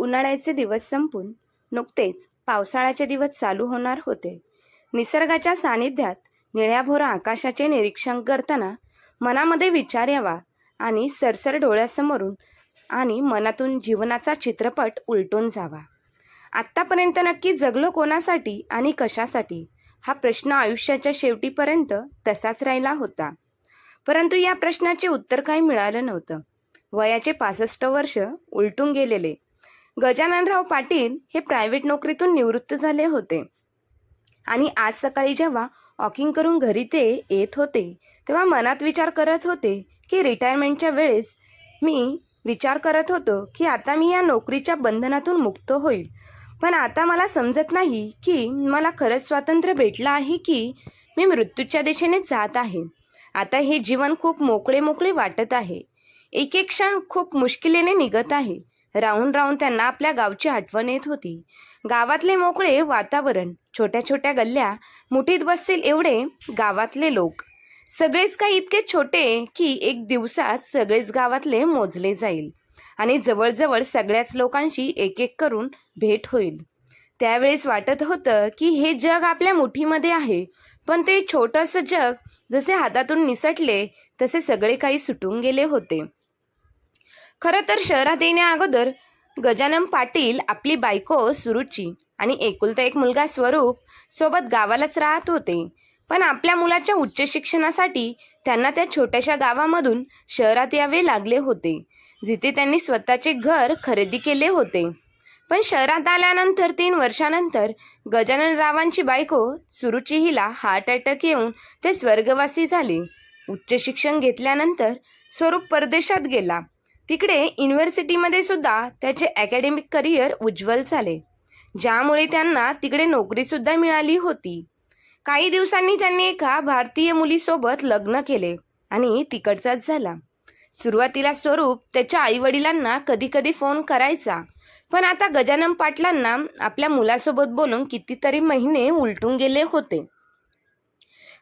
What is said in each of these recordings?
उन्हाळ्याचे दिवस संपून नुकतेच पावसाळ्याचे दिवस चालू होणार होते. निसर्गाच्या सानिध्यात निळ्याभोर आकाशाचे निरीक्षण करताना मनामध्ये विचार यावा आणि सरसर डोळ्यासमोरून आणि मनातून जीवनाचा चित्रपट उलटून जावा. आत्तापर्यंत नक्की जगलो कोणासाठी आणि कशासाठी? हा प्रश्न आयुष्याच्या शेवटीपर्यंत तसाच राहिला होता. परंतु या प्रश्नाचे उत्तर काही मिळालं नव्हतं. वयाचे पासष्ट वर्ष उलटून गेलेले. गजाननराव पाटील हे प्रायव्हेट नोकरीतून निवृत्त झाले होते. आणि आज सकाळी जेव्हा वॉकिंग करून घरी ते येत होते तेव्हा मनात विचार करत होते की रिटायरमेंटच्या वेळेस मी विचार करत होतो की आता मी या नोकरीच्या बंधनातून मुक्त होईल. पण आता मला समजत नाही की मला खरंच स्वातंत्र्य भेटलं आहे की मी मृत्यूच्या दिशेने जात आहे. आता हे जीवन खूप मोकळे मोकळे वाटत आहे. एक एक क्षण खूप मुश्किलीने निघत आहे. राहून राहून त्यांना आपल्या गावची आठवण येत होती. गावातले मोकळे वातावरण छोट्या छोट्या गल्ल्या मुठीत बसतील एवढे गावातले लोक. सगळेच काही इतके छोटे की एक दिवसात सगळेच गावातले मोजले जाईल आणि जवळजवळ सगळ्याच लोकांशी एक एक करून भेट होईल. त्यावेळेस वाटत होतं की हे जग आपल्या मुठीमध्ये आहे पण ते छोटंसं जग जसे हातातून निसटले तसे सगळे काही सुटून गेले होते. खरं तर शहरात येण्याअगोदर गजानन पाटील आपली बायको सुरुची आणि एकुलता एक मुलगा स्वरूप सोबत गावालाच राहत होते. पण आपल्या मुलाच्या उच्च शिक्षणासाठी त्यांना त्या छोट्याशा गावामधून शहरात यावे लागले होते जिथे त्यांनी स्वतःचे घर खरेदी केले होते. पण शहरात आल्यानंतर तीन वर्षानंतर गजानन रावांची बायको सुरुची हिला हार्ट अटॅक येऊन ते स्वर्गवासी झाले. उच्च शिक्षण घेतल्यानंतर स्वरूप परदेशात गेला. तिकडे युनिव्हर्सिटीमध्ये सुद्धा त्याचे अकॅडमिक करिअर उज्ज्वल झाले. ज्यामुळे त्यांना तिकडे नोकरीसुद्धा मिळाली होती. काही दिवसांनी त्यांनी एका भारतीय मुलीसोबत लग्न केले आणि तिकडचाच झाला. सुरुवातीला स्वरूप त्याच्या आईवडिलांना कधी कधी फोन करायचा पण आता गजानन पाटलांना आपल्या मुलासोबत बोलून कितीतरी महिने उलटून गेले होते.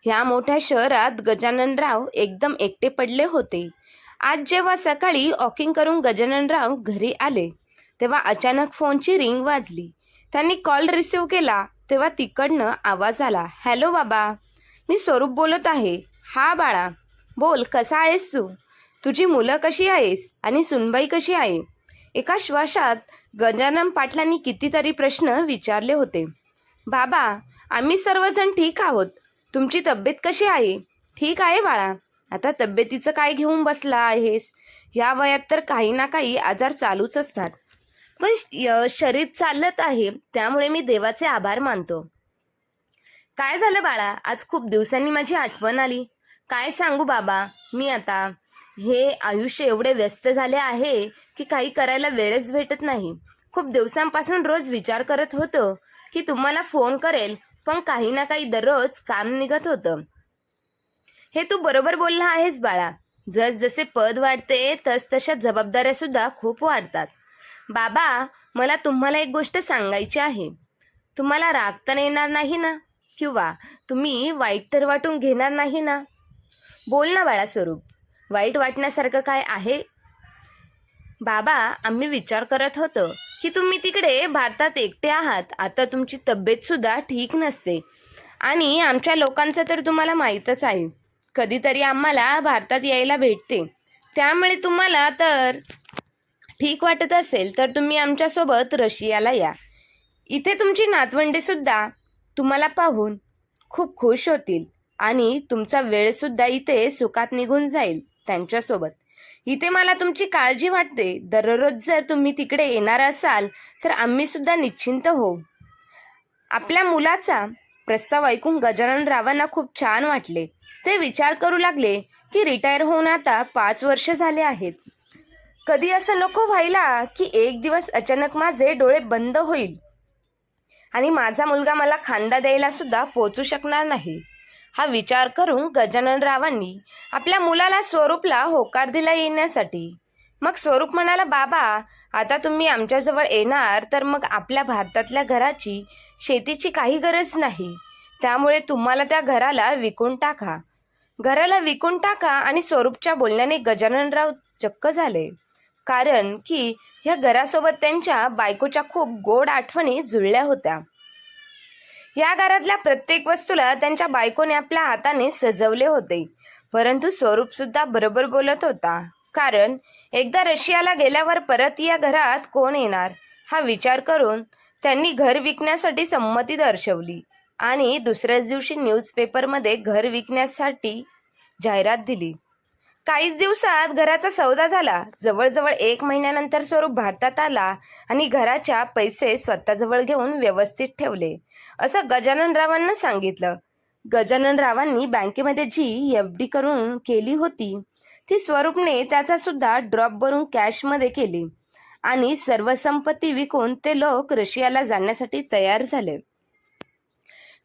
ह्या मोठ्या शहरात गजाननराव एकदम एकटे पडले होते. आज जेव्हा सकाळी वॉकिंग करून गजाननराव घरी आले तेव्हा अचानक फोनची रिंग वाजली. त्यांनी कॉल रिसीव केला तेव्हा तिकडनं आवाज आला हॅलो बाबा. मी स्वरूप बोलत आहे. हा बाळा. बोल कसा आहेस तू? तुझी मुलं कशी आहेस? आणि सुनबाई कशी आहे? एका श्वासात गजानन पाटलांनी कितीतरी प्रश्न विचारले होते. बाबा आम्ही सर्वजण ठीक आहोत. तुमची तब्येत कशी आहे? ठीक आहे बाळा. आता तब्येतीचं काय घेऊन बसला आहेस? या वयात तर काही ना काही आजार चालूच असतात. पण शरीर चालत आहे त्यामुळे मी देवाचे आभार मानतो. काय झालं बाळा? आज खूप दिवसांनी माझी आठवण आली. काय सांगू बाबा? मी आता हे आयुष्य एवढे व्यस्त झाले आहे की काही करायला वेळच भेटत नाही. खूप दिवसांपासून रोज विचार करत होतो की तुम्हाला फोन करेल पण काही ना काही दररोज काम निघत होतं. हे तू बरोबर बोलला आहेस बाळा. जस जसे पद वाढते तस तशा जबाबदाऱ्या सुद्धा खूप वाढतात. बाबा मला तुम्हाला एक गोष्ट सांगायची आहे. तुम्हाला राग तर येणार नाही ना? किंवा तुम्ही वाईट तर वाटून घेणार नाही ना? बोल ना बाळा स्वरूप. वाईट वाटण्यासारखं काय आहे? बाबा आम्ही विचार करत होतो की तुम्ही तिकडे भारतात एकटे आहात. आता तुमची तब्येतसुद्धा ठीक नसते. आणि आमच्या लोकांचं तर तुम्हाला माहीतच आहे. कधीतरी आम्हाला भारतात यायला भेटते. त्यामुळे तुम्हाला तर ठीक वाटत असेल तर तुम्ही आमच्यासोबत रशियाला या. इथे तुमची नातवंडेसुद्धा तुम्हाला पाहून खूप खुश होतील आणि तुमचा वेळसुद्धा इथे सुखात निघून जाईल त्यांच्यासोबत. इथे मला तुमची काळजी वाटते. दररोज जर तुम्ही तिकडे येणार असाल तर आम्हीसुद्धा निश्चिंत होऊ. आपल्या मुलाचा प्रस्ताव ऐकून गजानन रावांना खूप छान वाटले. ते विचार करू लागले की रिटायर होऊन आता पाच वर्ष झाले आहेत. कधी असं नको व्हायला की एक दिवस अचानक माझे डोळे बंद होईल. आणि माझा मुलगा मला खांदा द्यायला सुद्धा पोचू शकणार नाही. हा विचार करून गजानन रावांनी आपल्या मुलाला स्वरूपला होकार दिला येण्यासाठी मग स्वरूप म्हणाला बाबा आता तुम्ही आमच्याजवळ येणार तर मग आपल्या भारतातल्या घराची शेतीची काही गरज नाही. त्यामुळे तुम्हाला त्या घराला विकून टाका. घराला विकून टाका आणि स्वरूपच्या बोलण्याने गजाननराव चक्क झाले. कारण की ह्या घरासोबत त्यांच्या बायकोच्या खूप गोड आठवणी जुळल्या होत्या. या घरातल्या प्रत्येक वस्तूला त्यांच्या बायकोने आपल्या हाताने सजवले होते. परंतु स्वरूप सुद्धा बरोबर बोलत होता. कारण एकदा रशियाला गेल्यावर परत या घरात कोण येणार? हा विचार करून त्यांनी घर विकण्यासाठी संमती दर्शवली. आणि दुसऱ्याच दिवशी न्यूजपेपरमध्ये घर विकण्यासाठी जाहिरात दिली. काहीच दिवसात घराचा सौदा झाला. जवळजवळ एक महिन्यानंतर स्वरूप भारतात आला आणि घराच्या पैसे स्वतःजवळ घेऊन व्यवस्थित ठेवले. असं गजानन रावांना सांगितलं. गजानन रावांनी बँकेमध्ये जी एफ डी करून केली होती ती स्वरूपने त्याचा सुद्धा ड्रॉप भरून कॅशमध्ये केली. आणि सर्व संपत्ती विकून ते लोक रशियाला जाण्यासाठी तयार झाले.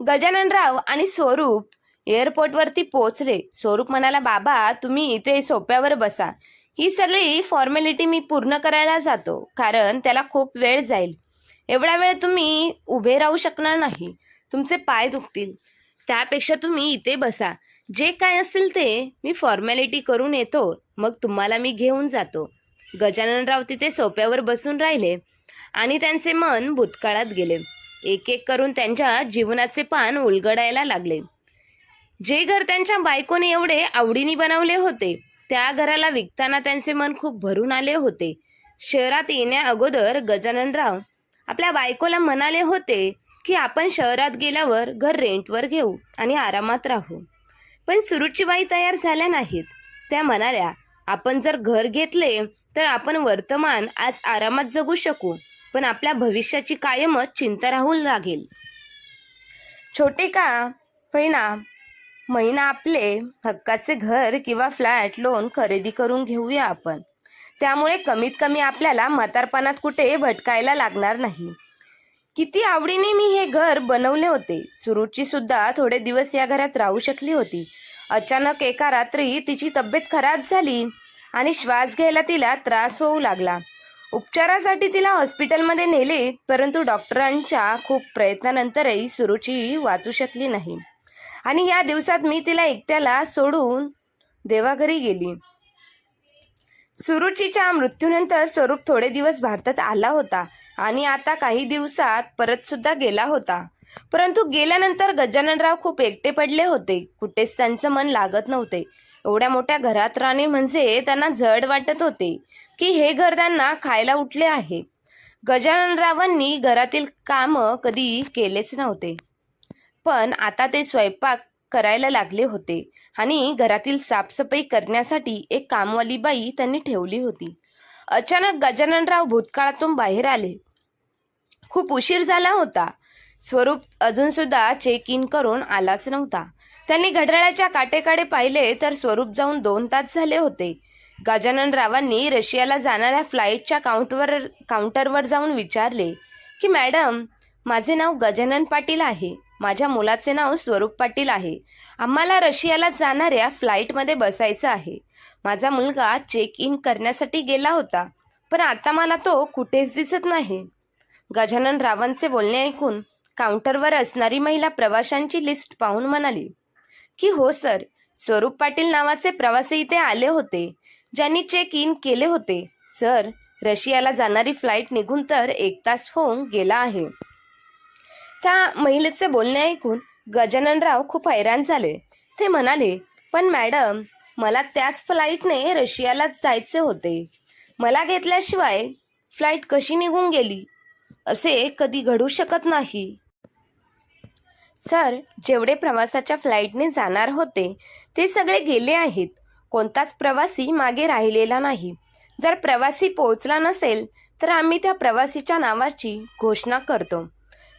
गजाननराव आणि स्वरूप एअरपोर्टवरती पोहोचले. स्वरूप म्हणाला बाबा तुम्ही इथे सोप्यावर बसा. ही सगळी फॉर्मॅलिटी मी पूर्ण करायला जातो कारण त्याला खूप वेळ जाईल. एवढा वेळ तुम्ही उभे राहू शकणार नाही. तुमचे पाय दुखतील. त्यापेक्षा तुम्ही इथे बसा. जे काय असेल ते मी फॉर्मॅलिटी करून येतो मग तुम्हाला मी घेऊन जातो. गजाननराव तिथे सोप्यावर बसून राहिले आणि त्यांचे मन भूतकाळात गेले. एक एक करून त्यांच्या जीवनाचे पान उलगडायला लागले. जे घर त्यांच्या बायकोने एवढे आवडीने बनवले होते त्या घराला विकताना त्यांचे मन खूप भरून आले होते. शहरात येण्या अगोदर गजाननराव आपल्या बायकोला म्हणाले होते की आपण शहरात गेल्यावर घर रेंटवर घेऊ आणि आरामात राहू. पण सुरुची बाई तयार झाल्या नाहीत. त्या म्हणाल्या आपण जर घर घेतले तर आपण वर्तमान आज आरामात जगू शकू पण आपल्या भविष्याची कायमच चिंता राहू लागेल. छोटे का? होईना महिना आपले हक्काचे घर किंवा फ्लॅट लोन खरेदी करून घेऊया आपण. त्यामुळे कमीत कमी आपल्याला म्हातारपणात कुठे भटकायला लागणार नाही. किती आवडीने मी हे घर बनवले होते. सुरुची सुद्धा थोडे दिवस या घरात राहू शकली होती. अचानक एका रात्री तिची तब्येत खराब झाली आणि श्वास घ्यायला तिला त्रास होऊ लागला. उपचारासाठी तिला हॉस्पिटलमध्ये नेले परंतु डॉक्टरांच्या खूप प्रयत्नानंतरही सुरुची वाचू शकली नाही. आणि या दिवसात मी तिला एकट्याला सोडून देवाघरी गेली. सुरुचीच्या मृत्यूनंतर स्वरूप थोडे दिवस भारतात आला होता आणि आता काही दिवसात परत सुद्धा गेला होता. परंतु गेल्यानंतर गजाननराव खूप एकटे पडले होते. कुठेच त्यांचं मन लागत नव्हते. एवढ्या मोठ्या घरात राहणे म्हणजे त्यांना जड वाटत होते की हे घर त्यांना खायला उठले आहे. गजाननरावांनी घरातील कामं कधी केलेच नव्हते. पण आता ते स्वयंपाक करायला लागले होते. आणि घरातील साफसफाई करण्यासाठी एक कामवाली बाई त्यांनी ठेवली होती. अचानक गजाननराव भूतकाळातून बाहेर आले. खूप उशीर झाला होता. स्वरूप अजून सुद्धा चेक इन करून आलाच नव्हता. त्यांनी घड्याळाच्या काटेकाडे पाहिले तर स्वरूप जाऊन दोन तास झाले होते. गजाननरावांनी रशियाला जाणाऱ्या फ्लाईटच्या काउंटवर काउंटरवर जाऊन विचारले की मॅडम माझे नाव गजानन पाटील आहे. माझ्या मुलाचे नाव स्वरूप पाटील आहे. आम्हाला रशियाला जाणाऱ्या फ्लाईटमध्ये बसायचं आहे. माझा मुलगा चेक इन करण्यासाठी गेला होता पण आता मला तो कुठेच दिसत नाही. गजानन रावांचे बोलणे ऐकून काउंटरवर असणारी महिला प्रवाशांची लिस्ट पाहून म्हणाली की हो सर स्वरूप पाटील नावाचे प्रवासी इथे आले होते ज्यांनी चेक इन केले होते. सर रशियाला जाणारी फ्लाईट निघून तर एक तास होऊन गेला आहे. त्या महिलेचे बोलणे ऐकून गजाननराव खूप हैराण झाले. ते म्हणाले पण मॅडम मला त्याच फ्लाईटने रशियाला जायचे होते. मला घेतल्याशिवाय फ्लाईट कशी निघून गेली? असे कधी घडू शकत नाही. सर जेवढे प्रवासाच्या फ्लाईटने जाणार होते ते सगळे गेले आहेत. कोणताच प्रवासी मागे राहिलेला नाही. जर प्रवासी पोहोचला नसेल तर आम्ही त्या प्रवासीच्या नावाची घोषणा करतो.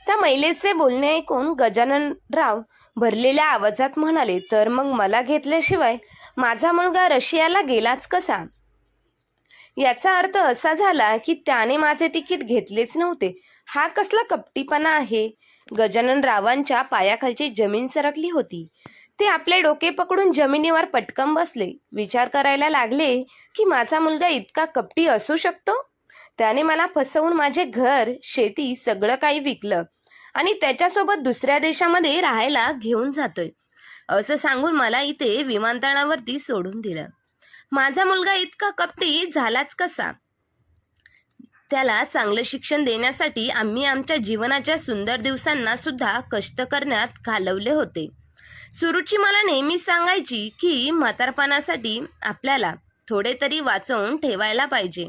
त्या महिलेचे बोलणे ऐकून गजाननराव भरलेल्या आवाजात म्हणाले तर मग मला घेतल्याशिवाय माझा मुलगा रशियाला गेलाच कसा? याचा अर्थ असा झाला की त्याने माझे तिकीट घेतलेच नव्हते. हा कसला कपटीपणा आहे? गजानन रावांच्या पायाखालची जमीन सरकली होती. ते आपले डोके पकडून जमिनीवर पटकन बसले. विचार करायला लागले की माझा मुलगा इतका कपटी असू शकतो? त्याने मला फसवून माझे घर शेती सगळं काही विकलं. आणि त्याच्यासोबत दुसऱ्या देशामध्ये राहायला घेऊन जातोय. असं सांगून मला इथे विमानतळावरती सोडून दिलं. माझा मुलगा इतका कपटी झालाच कसा? त्याला चांगलं शिक्षण देण्यासाठी आम्ही आमच्या जीवनाच्या सुंदर दिवसांना सुद्धा कष्ट करण्यात घालवले होते. सुरुची मला नेहमी सांगायची की म्हातारपणासाठी आपल्याला थोडे तरी वाचवून ठेवायला पाहिजे.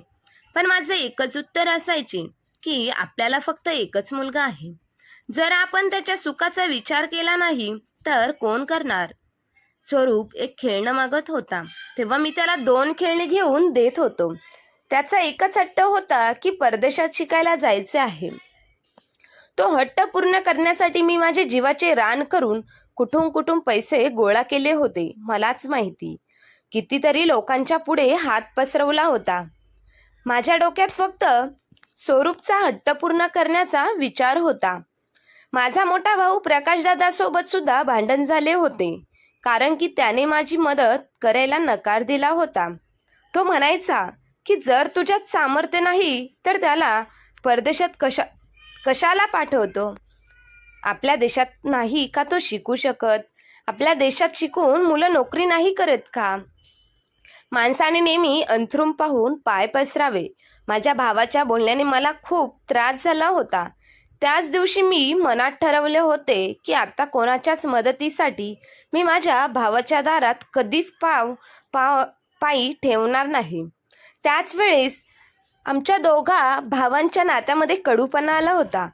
पण माझं एकच उत्तर असायचे की आपल्याला फक्त एकच मुलगा आहे. जर आपण त्याच्या सुखाचा विचार केला नाही तर कोण करणार? स्वरूप एक खेळणं मागत होता. तेव्हा मी त्याला दोन खेळणी घेऊन देत होतो. त्याचा एकच हट्ट होता की परदेशात शिकायला जायचे आहे. तो हट्ट पूर्ण करण्यासाठी मी माझे जीवाचे रान करून कुठून कुठून पैसे गोळा केले होते मलाच माहिती. कितीतरी लोकांच्या पुढे हात पसरवला होता. माझ्या डोक्यात फक्त स्वरूपचा हट्ट पूर्ण करण्याचा विचार होता. माझा मोठा भाऊ प्रकाशदादासोबत सुद्धा भांडण झाले होते कारण की त्याने माझी मदत करायला नकार दिला होता. तो म्हणायचा की जर तुझ्यात सामर्थ्य नाही तर त्याला परदेशात कशा कशाला पाठवतो? आपल्या देशात नाही का तो शिकू शकत? आपल्या देशात शिकून मुलं नोकरी नाही करत का? माणसाने नेहमी अंथरूम पाहून पाय पसरावे. माझ्या भावाच्या बोलण्याने मला खूप त्रास झाला होता. त्याच दिवशी मी मनात ठरवले होते की आता कोणाच्याच मदतीसाठी मी माझ्या भावाच्या दारात कधीच पाव पाव पायी ठेवणार नाही. त्याच वेळेस आमच्या दोघा भावांच्या नात्यामध्ये कडूपणा आला होता.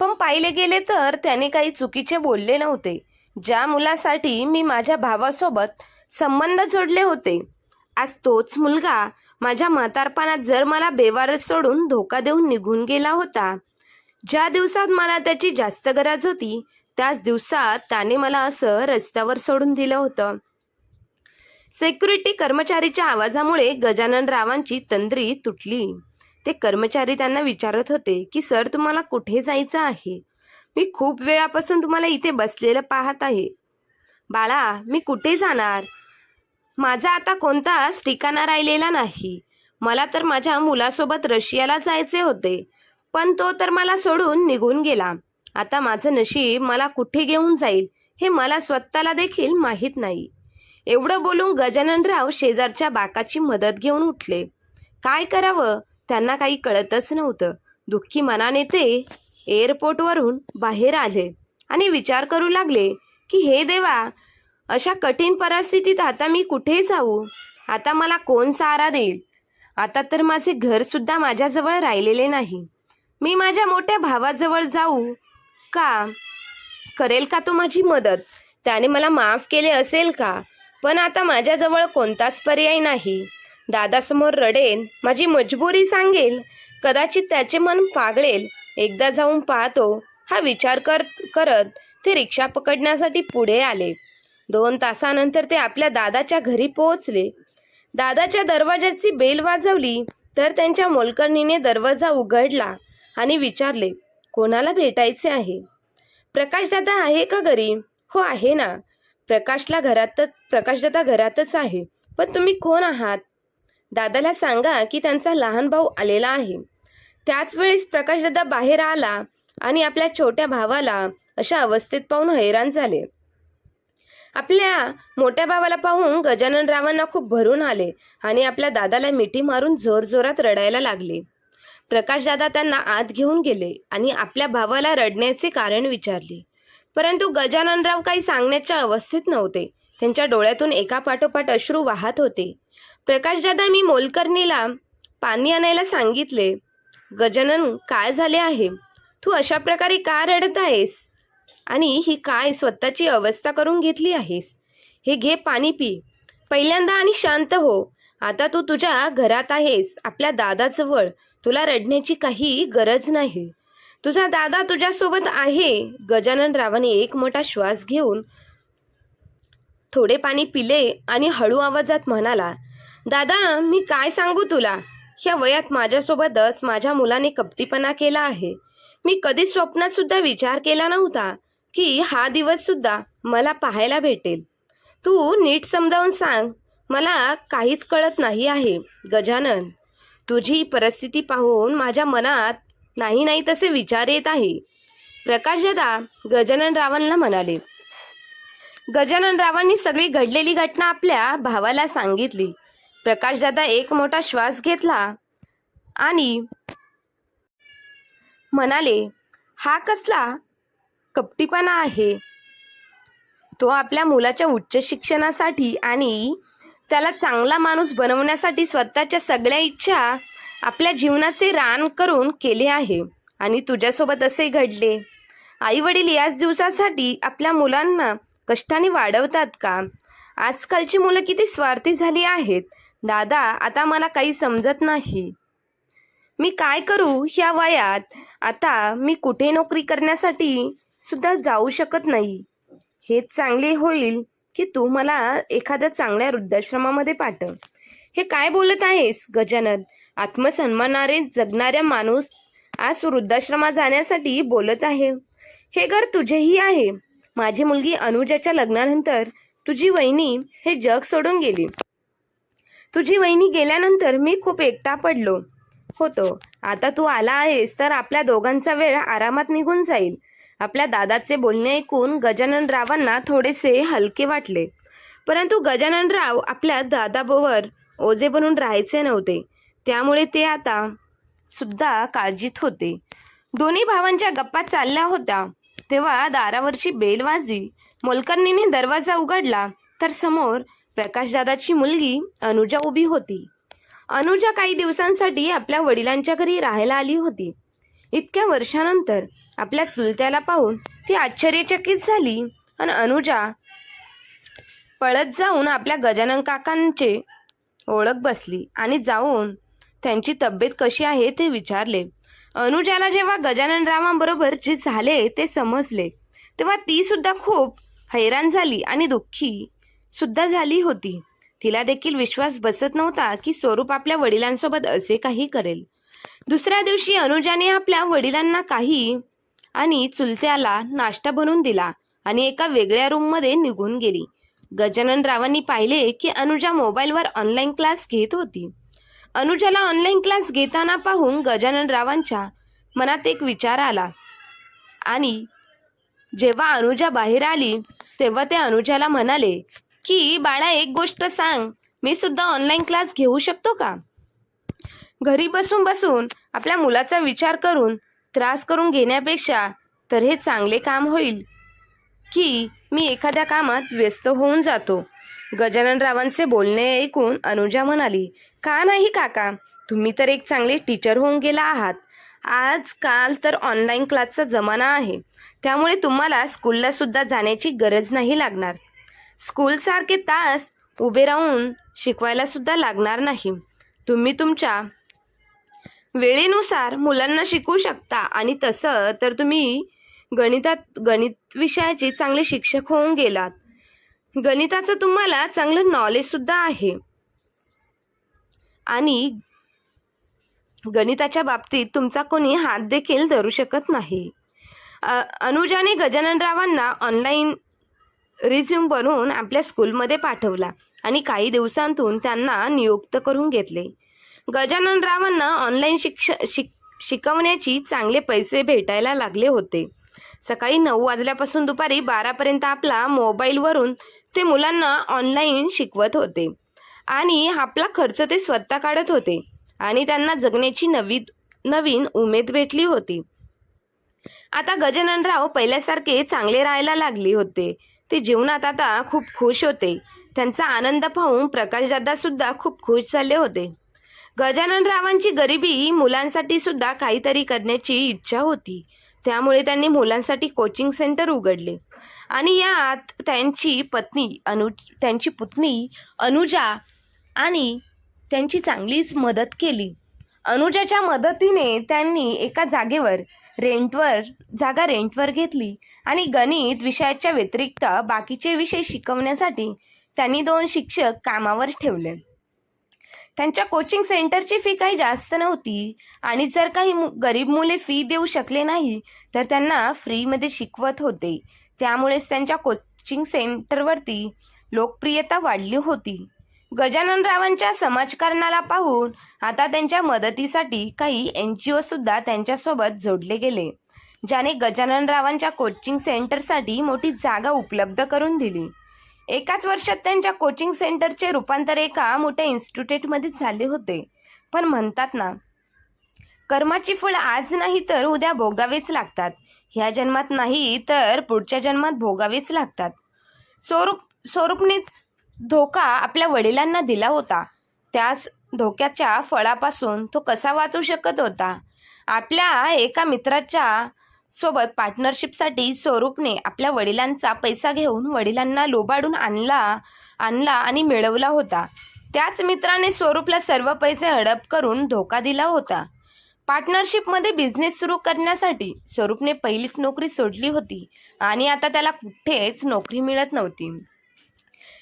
पण पाहिले गेले तर त्याने काही चुकीचे बोलले नव्हते ज्या मुलासाठी मी माझ्या भावासोबत संबंध जोडले होते. आज तोच मुलगा माझ्या म्हातारपणात जर मला बेवारस सोडून धोका देऊन निघून गेला होता. ज्या दिवसात मला त्याची जास्त गरज होती त्याच दिवसात त्याने मला असं रस्त्यावर सोडून दिलं होतं. सेक्युरिटी कर्मचारीच्या आवाजामुळे गजानन रावांची तंद्री तुटली. ते कर्मचारी त्यांना विचारत होते की सर तुम्हाला कुठे जायचं आहे? मी खूप वेळापासून तुम्हाला इथे बसलेलं पाहत आहे. बाळा मी कुठे जाणार? माझा आता कोणताच ठिकाणा राहिलेला नाही. मला तर माझ्या मुलासोबत रशियाला जायचे होते. पण तो तर मला सोडून निघून गेला. आता माझं नशीब मला कुठे घेऊन जाईल हे मला स्वतःला देखील माहीत नाही. एवढं बोलून गजाननराव शेजारच्या बाकाची मदत घेऊन उठले. काय करावं? त्यांना काही कळतच नव्हतं. दुःखी मनाने ते एअरपोर्टवरून बाहेर आले आणि विचार करू लागले की हे देवा अशा कठीण परिस्थितीत आता मी कुठे जाऊ? आता मला कोण सहारा देईल? आता तर माझे घरसुद्धा माझ्याजवळ राहिलेले नाही. मी माझ्या मोठ्या भावाजवळ जाऊ? का? करेल का तो माझी मदत? त्याने मला माफ केले असेल का? पण आता माझ्याजवळ कोणताच पर्याय नाही. दादासमोर रडेन माझी मजबुरी सांगेल कदाचित त्याचे मन पागळेल. एकदा जाऊन पाहतो हा विचार कर करत ते रिक्षा पकडण्यासाठी पुढे आले. दोन तासानंतर ते आपल्या दादाच्या घरी पोहोचले. दादाच्या दरवाजाची बेल वाजवली तर त्यांच्या मोलकर्णीने दरवाजा उघडला. आणि विचारले कोणाला भेटायचे आहे? प्रकाशदादा आहे का घरी? हो आहे ना. प्रकाशला घरातच प्रकाशदादा घरातच आहे. पण तुम्ही कोण आहात? दादाला सांगा की त्यांचा लहान भाऊ आलेला आहे. त्याच वेळेस प्रकाशदादा बाहेर आला आणि आपल्या छोट्या भावाला अशा अवस्थेत पाहून हैराण झाले. आपल्या मोठ्या भावाला पाहून गजानन रावांना खूप भरून आले आणि आपल्या दादाला मिठी मारून जोरजोरात रडायला लागले. प्रकाशदादा त्यांना आत घेऊन गेले आणि आपल्या भावाला रडण्याचे कारण विचारले. परंतु गजाननराव काही सांगण्याच्या अवस्थेत नव्हते. त्यांच्या डोळ्यातून एका पाठोपाठ अश्रू वाहत होते. प्रकाशदादा मी मोलकर्णीला पाणी आणायला सांगितले. गजानन काय झाले आहे? तू अशा प्रकारे का रडत आहेस? आणि ही काय स्वतःची अवस्था करून घेतली आहेस? हे घे पाणी पी. पहिल्यांदा आणि शांत हो. आता तू तुझ्या घरात आहेस आपल्या दादाजवळ. तुला रडण्याची काही गरज नाही. तुझा दादा तुझ्यासोबत आहे. गजानन रावाने एक मोठा श्वास घेऊन थोडे पाणी पिले आणि हळू आवाजात म्हणाला दादा मी काय सांगू तुला? ह्या वयात माझ्यासोबतच माझ्या मुलाने कपटीपणा केला आहे. मी कधीच स्वप्नात सुद्धा विचार केला नव्हता की हा दिवस सुद्धा मला पाहायला भेटेल. तू नीट समजावून सांग. मला काहीच कळत नाही आहे गजानन. तुझी परिस्थिती पाहून माझ्या मनात नाही नाही तसे विचार येत आहे. प्रकाशदादा गजानन रावांना म्हणाले गजानन रावांनी सगळी घडलेली घटना आपल्या भावाला सांगितली. प्रकाशदादा एक मोठा श्वास घेतला आणि म्हणाले हा कसला कपटीपणा आहे. तो आपल्या मुलाच्या उच्च शिक्षणासाठी आणि त्याला चांगला माणूस बनवण्यासाठी स्वतःच्या सगळ्या इच्छा आपल्या जीवनाचे रान करून केले आहे. आणि तुझ्यासोबत असे घडले. आई वडील याच दिवसासाठी आपल्या मुलांना कष्टाने वाढवतात का? आजकालची मुलं किती स्वार्थी झाली आहेत. दादा आता मला काही समजत नाही. मी काय करू ह्या वयात? आता मी कुठे नोकरी करण्यासाठी सुद्धा जाऊ शकत नाही. हेच चांगले होईल. की तू मला एखाद्या चांगल्या वृद्धाश्रमामध्ये पाठव. हे काय बोलत आहेस गजानन? आत्मसन्मानाने जगणाऱ्या माणूस आज वृद्धाश्रमात जाण्यासाठी बोलत आहे. हे घर तुझेही आहे. माझी मुलगी अनुजाच्या लग्नानंतर तुझी वहिनी हे जग सोडून गेली. तुझी वहिनी गेल्यानंतर मी खूप एकटा पडलो होतो. आता तू आला आहेस तर आपल्या दोघांचा वेळ आरामात निघून जाईल. आपल्या दादाचे बोलणे ऐकून गजानन रावांना थोडेसे हलके वाटले. परंतु गजानन राव आपल्या दादाबरोबर ओझे बनून राहायचे नव्हते. त्यामुळे ते आता सुद्धा काळजीत होते. दोन्ही भावांच्या गप्पा चालल्या होत्या. तेव्हा दारावरची बेल वाजली मोलकर्णीने दरवाजा उघडला तर समोर प्रकाशदादाची मुलगी अनुजा उभी होती. अनुजा काही दिवसांसाठी आपल्या वडिलांच्या घरी राहायला आली होती. इतक्या वर्षानंतर आपल्या चुलत्याला पाहून ती आश्चर्यचकित झाली. आणि अनुजा पळत जाऊन आपल्या गजानन काकांचे ओळख बसली आणि जाऊन त्यांची तब्येत कशी आहे ते विचारले. अनुजाला जेव्हा गजानन रावांबरोबर जे झाले ते समजले तेव्हा ती सुद्धा खूप हैराण झाली आणि दुःखी सुद्धा झाली होती. तिला देखील विश्वास बसत नव्हता की स्वरूप आपल्या वडिलांसोबत असे काही करेल. दुसऱ्या दिवशी अनुजाने आपल्या वडिलांना काही आणि चुलत्याला नाश्ता बनवून दिला आणि एका वेगळ्या रूममध्ये निघून गेली. गजानन रावांनी पाहिले की अनुजा मोबाईलवर ऑनलाईन क्लास घेत होती. अनुजाला ऑनलाईन क्लास घेताना पाहून गजानन रावांच्या मनात एक विचार आला आणि जेव्हा अनुजा बाहेर आली तेव्हा ते अनुजाला म्हणाले की बाळा एक गोष्ट सांग. मी सुद्धा ऑनलाईन क्लास घेऊ शकतो का? घरी बसून बसून आपल्या मुलाचा विचार करून त्रास करून घेण्यापेक्षा तर हे चांगले काम होईल. की मी एखाद्या कामात व्यस्त होऊन जातो. गजाननरावांचे बोलणे ऐकून अनुजा म्हणाली का नाही काका? तुम्ही तर एक चांगले टीचर होऊन गेला आहात. आजकाल तर ऑनलाईन क्लासचा जमाना आहे. त्यामुळे तुम्हाला स्कूलला सुद्धा जाण्याची गरज नाही लागणार. स्कूलसारखे तास उभे राहून शिकवायला सुद्धा लागणार नाही. तुम्ही तुमच्या वेळेनुसार मुलांना शिकवू शकता. आणि तसं तर तुम्ही गणितात गणित विषयाचे चांगले शिक्षक होऊन गेलात. गणिताचं तुम्हाला चांगलं नॉलेजसुद्धा आहे. आणि गणिताच्या बाबतीत तुमचा कोणी हात देखील धरू शकत नाही. अनुजाने गजाननरावांना ऑनलाईन रिझ्यूम बनवून आपल्या स्कूलमध्ये पाठवला. आणि काही दिवसांतून त्यांना नियुक्त करून घेतले. गजाननरावांना ऑनलाईन शिक्ष शिक शिकवण्याची चांगले पैसे भेटायला लागले होते. सकाळी नऊ वाजल्यापासून दुपारी बारापर्यंत आपला मोबाईलवरून ते मुलांना ऑनलाईन शिकवत होते. आणि आपला खर्च ते स्वतः काढत होते. आणि त्यांना जगण्याची नवी नवीन उमेद भेटली होती. आता गजाननराव पहिल्यासारखे चांगले राहायला लागले होते. ते जीवनात आता खूप खुश होते. त्यांचा आनंद पाहून प्रकाशदादा सुद्धा खूप खुश झाले होते. गजाननरावांची गरिबी मुलांसाठी सुद्धा काहीतरी करण्याची इच्छा होती. त्यामुळे त्यांनी मुलांसाठी कोचिंग सेंटर उघडले. आणि यात त्यांची पत्नी अनु त्यांची पुतणी अनुजा आणि त्यांची चांगलीच मदत केली. अनुजाच्या मदतीने त्यांनी एका जागेवर रेंटवर जागा रेंटवर घेतली आणि गणित विषयाच्या व्यतिरिक्त बाकीचे विषय शिकवण्यासाठी त्यांनी दोन शिक्षक कामावर ठेवले. त्यांच्या कोचिंग सेंटरची फी काही जास्त नव्हती. आणि जर काही मु- गरीब मुले फी देऊ शकले नाही तर त्यांना फ्रीमध्ये शिकवत होते. त्यामुळेच त्यांच्या कोचिंग सेंटरवरती लोकप्रियता वाढली होती. गजाननरावांच्या समाजकारणाला पाहून आता त्यांच्या मदतीसाठी काही एन जी ओसुद्धा त्यांच्यासोबत जोडले गेले. ज्याने गजाननरावांच्या कोचिंग सेंटरसाठी मोठी जागा उपलब्ध करून दिली. एकाच वर्षात त्यांच्या कोचिंग सेंटरचे रूपांतर एका मोठ्या इन्स्टिट्यूटमध्ये झाले होते. पण म्हणतात ना कर्माची फळ आज नाही तर उद्या भोगावेच लागतात. ह्या जन्मात नाही तर पुढच्या जन्मात भोगावेच लागतात. स्वरूप स्वरूपने धोका आपल्या वडिलांना दिला होता. त्याच धोक्याच्या फळापासून तो कसा वाचू शकत होता? आपल्या एका मित्राच्या सोबत पार्टनरशिपसाठी स्वरूपने आपल्या वडिलांचा पैसा घेऊन वडिलांना लोबाडून आणला आणला आणि मिळवला होता. त्याच मित्राने स्वरूपला सर्व पैसे हडप करून धोका दिला होता. पार्टनरशिपमध्ये बिझनेस सुरू करण्यासाठी स्वरूपने पहिलीच नोकरी सोडली होती आणि आता त्याला कुठेच नोकरी मिळत नव्हती.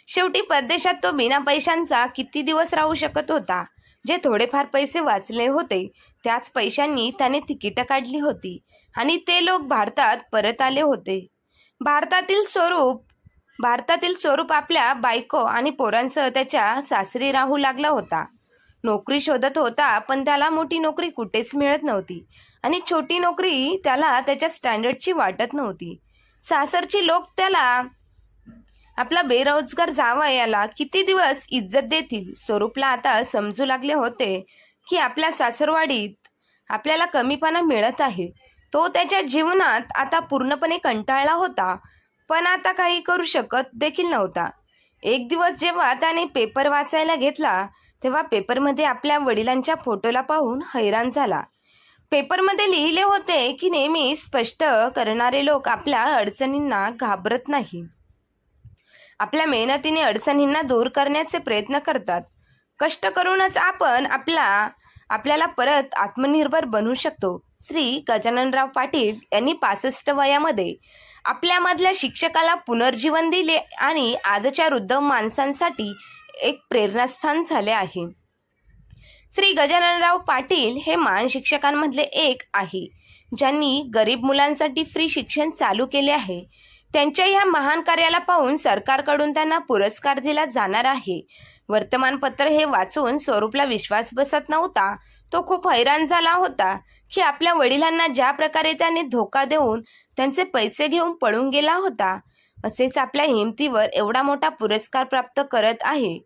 शेवटी परदेशात तो बिना पैशांचा किती दिवस राहू शकत होता? जे थोडेफार पैसे वाचले होते त्याच पैशांनी त्याने तिकीटं काढली होती. आणि ते लोक भारतात परत आले होते. भारतातील स्वरूप भारतातील स्वरूप आपल्या बायको आणि पोरांसह त्याच्या सासरी राहू लागला होता. नोकरी शोधत होता पण त्याला मोठी नोकरी कुठेच मिळत नव्हती. आणि छोटी नोकरी त्याला त्याच्या स्टँडर्डची वाटत नव्हती. सासरची लोक त्याला आपला बेरोजगार जावा याला किती दिवस इज्जत देतील स्वरूपला आता समजू लागले होते की आपल्या सासरवाडीत आपल्याला कमीपणा मिळत आहे. तो त्याच्या जीवनात आता पूर्णपणे कंटाळला होता पण आता काही करू शकत देखील नव्हता. एक दिवस जेव्हा त्याने पेपर वाचायला घेतला तेव्हा पेपरमध्ये आपल्या वडिलांच्या फोटोला पाहून हैराण झाला. पेपरमध्ये लिहिले होते की नेहमी स्पष्ट करणारे लोक आपल्या अडचणींना घाबरत नाही. आपल्या मेहनतीने अडचणींना दूर करण्याचे प्रयत्न करतात. कष्ट करूनच आपण आपला आपल्याला परत आत्मनिर्भर बनवू शकतो. श्री गजाननराव पाटील यांनी पासष्ट वयामध्ये आपल्यामधल्या शिक्षकाला पुनर्जीवन दिले आणि आजच्या वृद्ध माणसांसाठी एक प्रेरणास्थान झाले आहे. श्री गजाननराव पाटील हे मान शिक्षकांमधले एक आहे. ज्यांनी गरीब मुलांसाठी फ्री शिक्षण चालू केले आहे. त्यांच्या ह्या महान कार्याला पाहून सरकारकडून त्यांना पुरस्कार दिला जाणार आहे. वर्तमानपत्र हे वाचून स्वरूपला विश्वास बसत नव्हता तो खूप हैराण झाला होता की आपल्या वडिलांना ज्या प्रकारे त्याने धोका देऊन त्यांचे पैसे घेऊन पळून गेला होता असेच आपल्या हिमतीवर एवढा मोठा पुरस्कार प्राप्त करत आहे.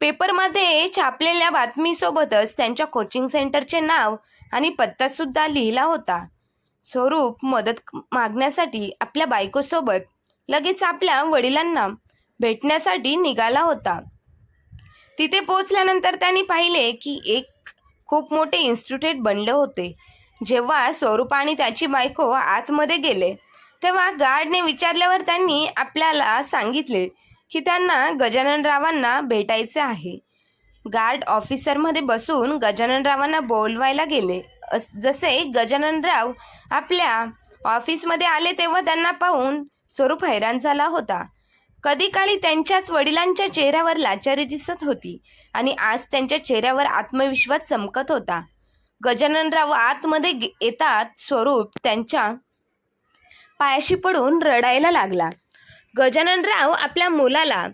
पेपरमध्ये छापलेल्या बातमीसोबतच त्यांच्या कोचिंग सेंटरचे नाव आणि पत्तासुद्धा लिहिला होता. स्वरूप मदत मागण्यासाठी आपल्या बायकोसोबत लगेच आपल्या वडिलांना भेटण्यासाठी निघाला होता. तिथे पोहोचल्यानंतर त्यांनी पाहिले की एक खूप मोठे इन्स्टिट्यूट बनले होते. जेव्हा स्वरूप आणि त्याची बायको आतमध्ये गेले तेव्हा गार्डने विचारल्यावर त्यांनी आपल्याला सांगितले की त्यांना गजाननरावांना भेटायचे आहे. गार्ड ऑफिसरमध्ये बसून गजाननरावांना बोलवायला गेले. अस- जसे गजाननराव आपल्या ऑफिसमध्ये आले तेव्हा त्यांना पाहून स्वरूप हैराण झाला होता. कधी काळी त्यांच्याच वडिलांच्या चेहऱ्यावर लाचारी दिसत होती आणि आज त्यांच्या चेहऱ्यावर आत्मविश्वास चमकत होता. गजाननराव आतमध्ये गे- येतात स्वरूप त्यांच्या पायाशी पडून रडायला लागला. गजाननराव आपल्या मुलाला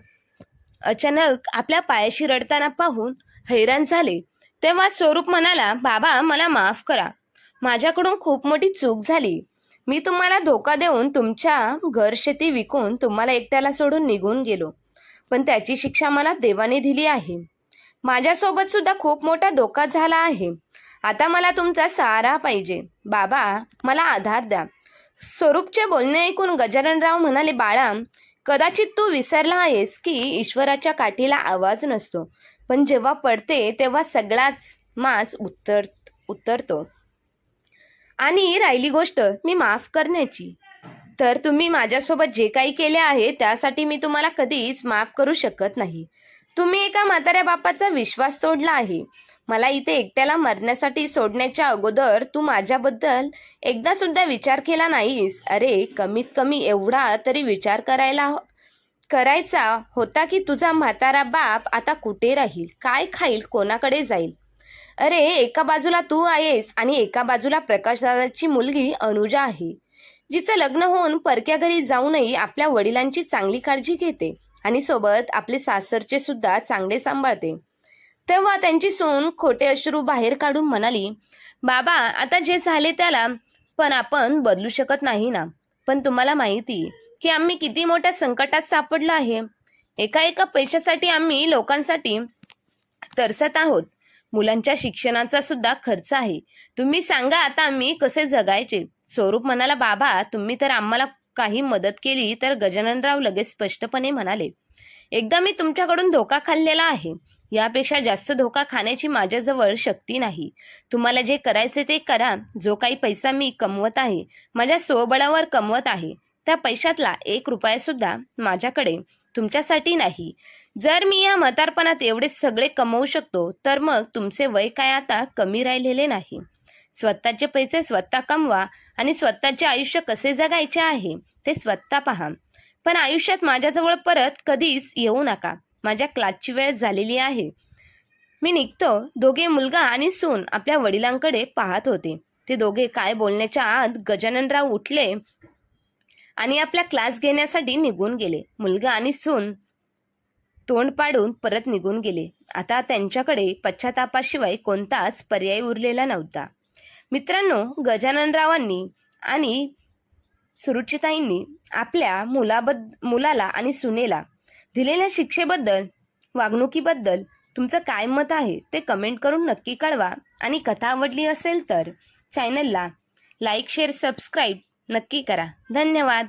अचानक आपल्या पायाशी रडताना पाहून हैराण झाले. तेव्हा स्वरूप म्हणाला बाबा मला माफ करा. माझ्याकडून खूप मोठी चूक झाली. मी तुम्हाला धोका देऊन तुमच्या घर शेती विकून तुम्हाला एकट्याला सोडून निघून गेलो. पण त्याची शिक्षा मला देवाने दिली आहे. माझ्यासोबत सुद्धा खूप मोठा धोका झाला आहे. आता मला तुमचा सहारा पाहिजे. बाबा मला आधार द्या. स्वरूपचे बोलणे ऐकून गजाननराव म्हणाले बाळा कदाचित तू विसरला आहेस की ईश्वराच्या काठीला आवाज नसतो. पण जेव्हा पडते तेव्हा सगळाच माच उत्तर उतरतो. आणि राहिली गोष्ट मी माफ करण्याची. तर तुम्ही माझ्यासोबत जे काही केले आहे त्यासाठी मी तुम्हाला कधीच माफ करू शकत नाही. तुम्ही एका म्हाताऱ्या बापाचा विश्वास तोडला आहे. मला इथे एकट्याला मरण्यासाठी सोडण्याच्या अगोदर तू माझ्याबद्दल एकदा सुद्धा विचार केला नाहीस. अरे कमीत कमी एवढा तरी विचार करायला हो, करायचा होता की तुझा म्हातारा बाप आता कुठे राहील? काय खाईल? कोणाकडे जाईल? अरे एका बाजूला तू आहेस आणि एका बाजूला प्रकाशदादाची मुलगी अनुजा आहे जिचं लग्न होऊन परक्या घरी जाऊनही आपल्या वडिलांची चांगली काळजी घेते आणि सोबत आपले सासरचे सुद्धा चांगले सांभाळते. तेव्हा त्यांची सून खोटे अश्रू बाहेर काढून म्हणाली बाबा आता जे झाले त्याला पण आपण बदलू शकत नाही ना. पण तुम्हाला माहिती की आम्ही किती मोठ्या संकटात सापडलो आहे. एका एका पैशासाठी आम्ही लोकांसाठी तरसत आहोत. मुलांच्या शिक्षणाचा सुद्धा खर्च आहे. तुम्ही सांगा आता आम्ही कसे जगायचे? स्वरूप म्हणाला बाबा तुम्ही तर आम्हाला काही मदत केली तर गजाननराव लगेच स्पष्टपणे म्हणाले एकदा मी तुमच्याकडून धोका खाल्लेला आहे. यापेक्षा जास्त धोका खाण्याची माझ्याजवळ शक्ती नाही. तुम्हाला जे करायचे ते करा. जो काही पैसा मी कमवत आहे माझ्या स्वबळावर कमवत आहे त्या पैशातला एक रुपया सुद्धा माझ्याकडे तुमच्यासाठी नाही. जर मी या म्हातारपणात एवढे सगळे कमवू शकतो तर मग तुमचे वय काय आता कमी राहिलेले नाही. स्वतःचे पैसे स्वतः कमवा आणि स्वतःचे आयुष्य कसे जगायचे आहे ते स्वतः पहा. पण आयुष्यात माझ्याजवळ परत कधीच येऊ नका. माझ्या क्लासची वेळ झालेली आहे. मी निघतो. दोघे मुलगा आणि सून आपल्या वडिलांकडे पाहत होते. ते दोघे काय बोलण्याच्या आत गजाननराव उठले आणि आपला क्लास घेण्यासाठी निघून गेले. मुलगा आणि सून तोंड पाडून परत निघून गेले. आता त्यांच्याकडे पश्चातापाशिवाय कोणताच पर्याय उरलेला नव्हता. मित्रांनो गजाननरावांनी आणि सुरुचिताईंनी आपल्या मुलाबद मुलाला आणि सुनेला दिलेल्या शिक्षेबद्दल वागणुकीबद्दल तुमचं काय मत आहे ते कमेंट करून नक्की कळवा. आणि कथा आवडली असेल तर चॅनलला लाईक शेअर सबस्क्राईब नक्की करा. धन्यवाद.